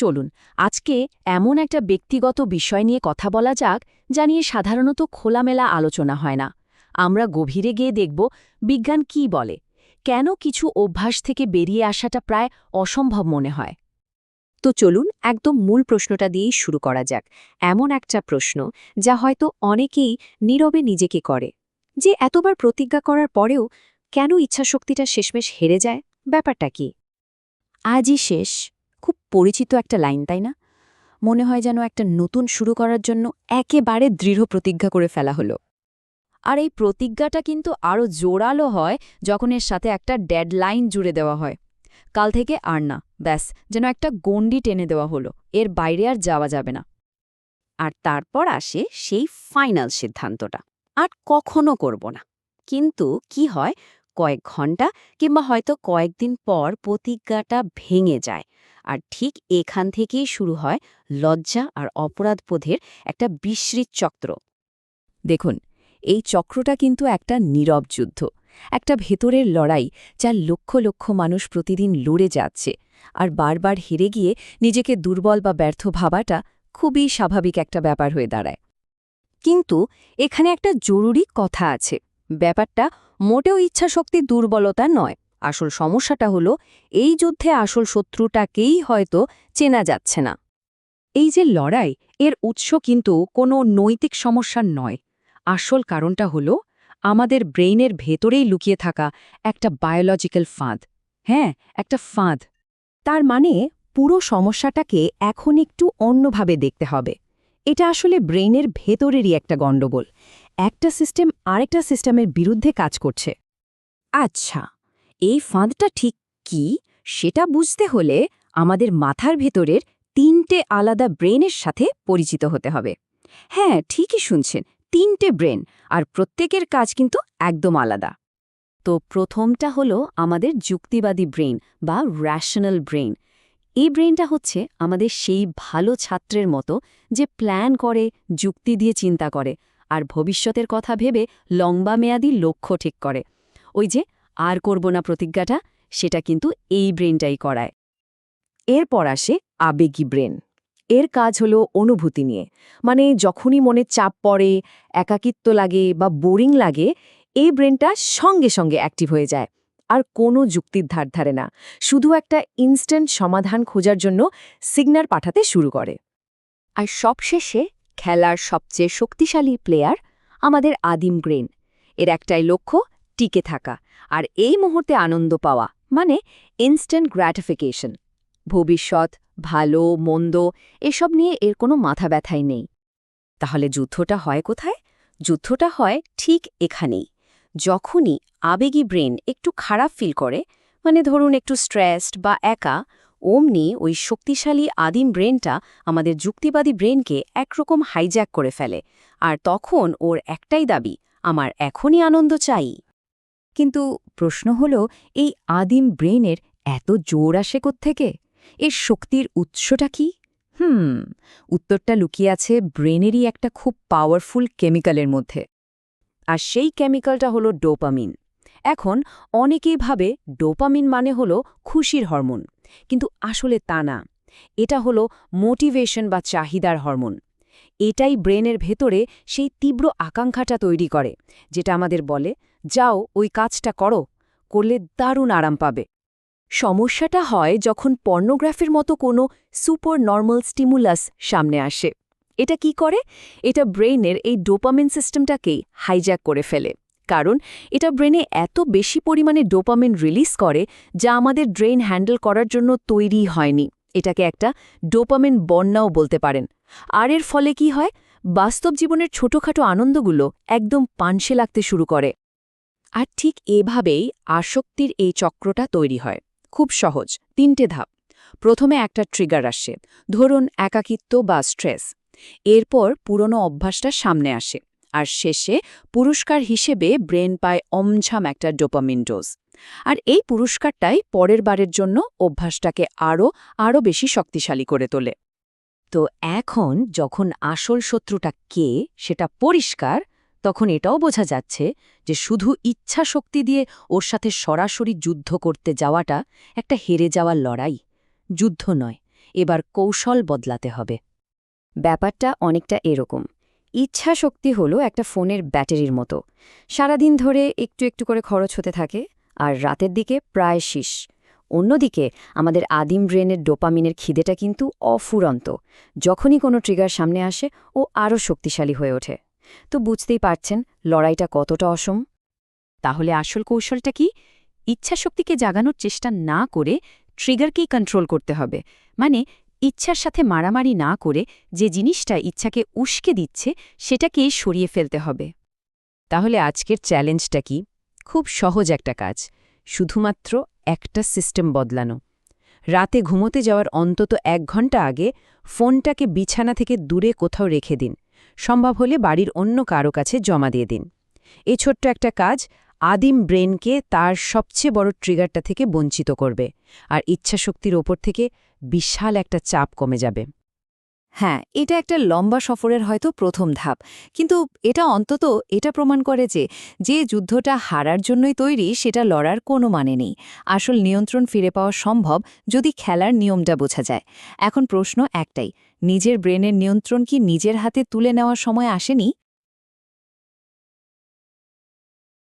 চলুন, আজকে এমন একটা ব্যক্তিগত বিষয় নিয়ে কথা বলা যাক যা নিয়ে সাধারণত খোলামেলা আলোচনা হয় না। আমরা গভীরে গিয়ে দেখব বিজ্ঞান কি বলে, কেন কিছু অভ্যাস থেকে বেরিয়ে আসাটা প্রায় অসম্ভব মনে হয়। তো চলুন একদম মূল প্রশ্নটা দিয়েই শুরু করা যাক। এমন একটা প্রশ্ন যা হয়তো অনেকেই নীরবে নিজেকে করে, যে এতবার প্রতিজ্ঞা করার পরেও কেন ইচ্ছাশক্তিটা শেষমেশ হেরে যায়? ব্যাপারটা কি? আজই শেষ। খুব পরিচিত একটা লাইন, তাই না? মনে হয় যেন একটা নতুন শুরু করার জন্য একেবারে দৃঢ় প্রতিজ্ঞা করে ফেলা হলো। আর এই প্রতিজ্ঞাটা কিন্তু আরও জোরালো হয় যখন এর সাথে একটা ডেডলাইন জুড়ে দেওয়া হয়। কাল থেকে আর না, ব্যাস, যেন একটা গণ্ডি টেনে দেওয়া হলো, এর বাইরে আর যাওয়া যাবে না। আর তারপর আসে সেই ফাইনাল সিদ্ধান্তটা, আর কখনো করব না। কিন্তু কি হয়, কয়েক ঘণ্টা কিংবা হয়তো কয়েকদিন পর প্রতিজ্ঞাটা ভেঙে যায়। আর ঠিক এখান থেকেই শুরু হয় লজ্জা আর অপরাধবোধের একটা বিস্মৃত চক্র। দেখুন, এই চক্রটা কিন্তু একটা নীরব যুদ্ধ, একটা ভেতরের লড়াই যা লক্ষ লক্ষ মানুষ প্রতিদিন লড়ে যাচ্ছে আর বারবার হেরে গিয়ে নিজেকে দুর্বল বা ব্যর্থ ভাবাটা খুবই স্বাভাবিক একটা ব্যাপার হয়ে দাঁড়ায়। কিন্তু এখানে একটা জরুরি কথা আছে, ব্যাপারটা মোটেও ইচ্ছাশক্তি দুর্বলতা নয়। আসল সমস্যাটা হলো, এই যুদ্ধে আসল শত্রুটাকেই হয়তো চেনা যাচ্ছে না। এই যে লড়াই, এর উৎস কিন্তু কোনো নৈতিক সমস্যার নয়। আসল কারণটা হলো, আমাদের ব্রেইনের ভেতরেই লুকিয়ে থাকা একটা বায়োলজিক্যাল ফাঁদ। হ্যাঁ একটা ফাঁদ। তার মানে পুরো সমস্যাটাকে এখন একটু অন্যভাবে দেখতে হবে। এটা আসলে ব্রেইনের ভেতরেরই একটা গণ্ডগোল। একটা সিস্টেম আরেকটা সিস্টেমের বিরুদ্ধে কাজ করছে। আচ্ছা। এই ফাঁদটা ঠিক কি সেটা বুঝতে হলে আমাদের মাথার ভেতরের তিনটে আলাদা ব্রেনের সাথে পরিচিত হতে হবে। হ্যাঁ ঠিকই শুনছেন, তিনটে ব্রেন, আর প্রত্যেকের কাজ কিন্তু একদম আলাদা। তো প্রথমটা হলো আমাদের যুক্তিবাদী ব্রেন বা র্যাশনাল ব্রেন। এই ব্রেনটা হচ্ছে আমাদের সেই ভালো ছাত্রের মতো যে প্ল্যান করে, যুক্তি দিয়ে চিন্তা করে, আর ভবিষ্যতের কথা ভেবে লম্বা মেয়াদি লক্ষ্য ঠিক করে। ওই যে আর করব না প্রতিজ্ঞাটা, সেটা কিন্তু এই ব্রেনটাই করায়। এরপর আসে আবেগী ব্রেন। এর কাজ হলো অনুভূতি নিয়ে। মানে যখনই মনে চাপ পড়ে, একাকিত্ব লাগে বা বোরিং লাগে, এই ব্রেনটা সঙ্গে সঙ্গে অ্যাক্টিভ হয়ে যায়। আর কোনো যুক্তির ধার ধারে না। শুধু একটা ইনস্ট্যান্ট সমাধান খোঁজার জন্য সিগনাল পাঠাতে শুরু করে। আর সবশেষে খেলার সবচেয়ে শক্তিশালী প্লেয়ার আমাদের আদিম ব্রেন। এর একটাই লক্ষ্য টিকে থাকা। আর এই মুহূর্তে আনন্দ পাওয়া মানে ইনস্ট্যান্ট গ্র্যাটিফিকেশন ভবিষ্যৎ, ভালো, মন্দ, এসব নিয়ে এর কোনো মাথা ব্যথাই নেই। তাহলে যুদ্ধটা হয় কোথায়? যুদ্ধটা হয় ঠিক এখানেই। যখনই আবেগী ব্রেন একটু খারাপ ফিল করে মানে ধরুন একটু স্ট্রেসড বা একা, অমনি ওই শক্তিশালী আদিম ব্রেনটা আমাদের যুক্তিবাদী ব্রেনকে একরকম হাইজ্যাক করে ফেলে। আর তখন ওর একটাই দাবি, আমার এখনই আনন্দ চাই। কিন্তু প্রশ্ন হল, এই আদিম ব্রেনের এত জোর আসে থেকে এর শক্তির উৎসটা কি? হুম, উত্তরটা লুকিয়ে আছে ব্রেনেরই একটা খুব পাওয়ারফুল কেমিক্যালের মধ্যে। আর সেই কেমিক্যালটা হলো ডোপামিন এখন অনেকেই ভাবে ডোপামিন মানে হলো খুশির হরমোন, কিন্তু আসলে তা না। এটা হলো মোটিভেশন বা চাহিদার হরমোন। এটাই ব্রেনের ভেতরে সেই তীব্র আকাঙ্ক্ষাটা তৈরি করে, যেটা আমাদের বলে যাও, ওই কাজটা করো, করলে দারুণ আরাম পাবে। সমস্যাটা হয় যখন পর্নোগ্রাফির মতো কোনো সুপার নর্মাল স্টিমুলাস সামনে আসে। এটা কি করে? এটা ব্রেইনের এই ডোপামিন সিস্টেমটাকেই হাইজ্যাক করে ফেলে। কারণ এটা ব্রেনে এত বেশি পরিমাণে ডোপামিন রিলিজ করে যা আমাদের ব্রেন হ্যান্ডেল করার জন্য তৈরি হয়নি। এটাকে একটা ডোপামিন বন্যাও বলতে পারেন। আর এর ফলে কি হয়? বাস্তব জীবনের ছোটখাটো আনন্দগুলো একদম পানসে লাগতে শুরু করে। আর ঠিক এভাবেই আসক্তির এই চক্রটা তৈরি হয়। খুব সহজ, তিনটে ধাপ। প্রথমে একটা ট্রিগার আসে, ধরুন একাকিত্ব বা স্ট্রেস এরপর পুরনো অভ্যাসটা সামনে আসে আর শেষে পুরস্কার হিসেবে ব্রেন পায় অমঝাম একটা ডোপামিন ডোজ আর এই পুরস্কারটাই পরের বারের জন্য অভ্যাসটাকে আরও আরও বেশি শক্তিশালী করে তোলে। তো এখন যখন আসল শত্রুটা কে, সেটা পরিষ্কার তখন এটাও বোঝা যাচ্ছে যে শুধু ইচ্ছা শক্তি দিয়ে ওর সাথে সরাসরি যুদ্ধ করতে যাওয়াটা একটা হেরে যাওয়ার লড়াই, যুদ্ধ নয়, এবার কৌশল বদলাতে হবে। ব্যাপারটা অনেকটা এরকম। ইচ্ছা শক্তি হলো একটা ফোনের ব্যাটারির মতো। সারাদিন ধরে একটু একটু করে খরচ হতে থাকে, আর রাতের দিকে প্রায় শীষ। অন্যদিকে, আমাদের আদিম ব্রেনের ডোপামিনের খিদেটা কিন্তু অফুরন্ত। যখনই কোনো ট্রিগার সামনে আসে, ও আরও শক্তিশালী হয়ে ওঠে। তো বুঝতেই পারছেন লড়াইটা কতটা অসম। তাহলে আসল কৌশলটা কি? ইচ্ছাশক্তিকে জাগানোর চেষ্টা না করে ট্রিগারকেই কন্ট্রোল করতে হবে। মানে ইচ্ছার সাথে মারামারি না করে যে জিনিসটা ইচ্ছাকে উস্কে দিচ্ছে সেটাকেই সরিয়ে ফেলতে হবে। তাহলে আজকের চ্যালেঞ্জটা কি? খুব সহজ একটা কাজ। শুধুমাত্র একটা সিস্টেম বদলানো। রাতে ঘুমোতে যাওয়ার অন্তত এক ঘণ্টা আগে ফোনটাকে বিছানা থেকে দূরে কোথাও রেখে দিন। সম্ভব হলে বাড়ির অন্য কারও কাছে জমা দিয়ে দিন। এই ছোট্ট একটা কাজ আদিম ব্রেনকে তার সবচেয়ে বড় ট্রিগারটা থেকে বঞ্চিত করবে। আর ইচ্ছাশক্তির ওপর থেকে বিশাল একটা চাপ কমে যাবে। হ্যাঁ এটা একটা লম্বা সফরের হয়তো প্রথম ধাপ। কিন্তু এটা অন্তত এটা প্রমাণ করে যে যে যুদ্ধটা হারার জন্যই তৈরি, সেটা লড়ার কোনো মানে নেই। আসল নিয়ন্ত্রণ ফিরে পাওয়া সম্ভব যদি খেলার নিয়মটা বোঝা যায়। এখন প্রশ্ন একটাই, নিজের ব্রেনের নিয়ন্ত্রণ কি নিজের হাতে তুলে নেওয়ার সময় আসেনি?